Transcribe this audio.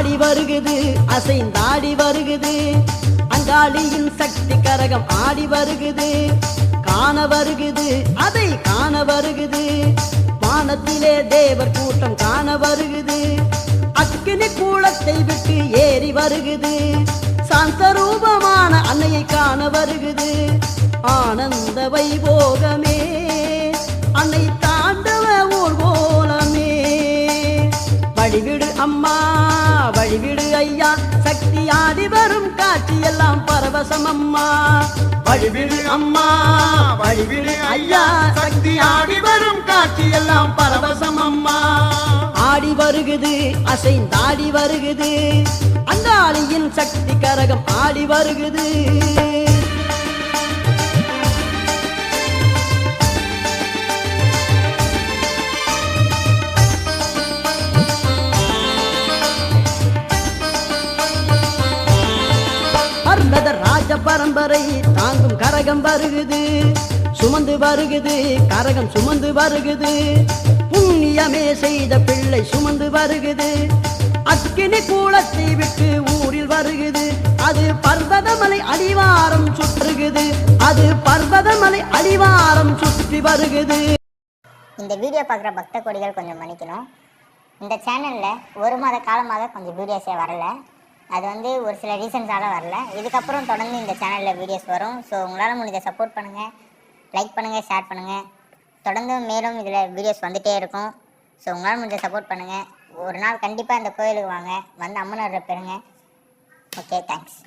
ஆடி வருகுது அசைந்தாடி வருகுது. அங்காளியின் சக்தி கரகம் ஆடி வருகுது. காண வருகுது அதை காண வருகுது. வானத்திலே தேவர் கூட்டம் காண வருகுது. அக்கினி கூளத்தை விட்டு ஏறி வருகுது. சாந்த ரூபமான அன்னையை காண வருகுது. ஆனந்த ஐயா. சக்தி ஆடி வரும் காட்சி எல்லாம் பரவசம் அம்மா. வழிவிடு அம்மா. வழிவிடு ஐயா. சக்தி ஆடி வரும் காட்சி எல்லாம் பரவசம் அம்மா. ஆடி வருகுது அசைந்தாடி வருகுது. அங்காளியின் சக்தி கரகம் ஆடி வருகுது. ராஜ பரம்பரை தாங்கும் கரகம் வருகுது. சுமந்து வருகுது கரகம் சுமந்து வருகுது. புண்ணியமே செய்த பிள்ளை சுமந்து வருகுது. அக்கினி கூலத்தை விட்டு ஊரில் வருகுது. அது பர்வதமலை அடிவாரம் சுற்றுகுது. அது பர்வதமலை அடிவாரம் சுற்றி வருகுது. இந்த வீடியோ பார்க்குற பக்த கொடிகள் கொஞ்சம் மன்னிக்கணும். இந்த சேனலில் ஒரு மாத காலமாக கொஞ்சம் வீடியோஸே வரல. அது வந்து ஒரு சில ரீசன்ஸால வரல. இதுக்கப்புறம் தொடர்ந்து இந்த சேனலில் வீடியோஸ் வரும். ஸோ உங்களால் முடிஞ்ச சப்போர்ட் பண்ணுங்கள் லைக் பண்ணுங்கள் ஷேர் பண்ணுங்கள் தொடர்ந்து மேலும் இதில் வீடியோஸ் வந்துகிட்டே இருக்கும். ஸோ உங்களால் முடிஞ்ச சப்போர்ட் பண்ணுங்கள் ஒரு நாள் கண்டிப்பாக இந்த கோயிலுக்கு வாங்க. வந்து அம்மனோட பெறுங்க. Okay thanks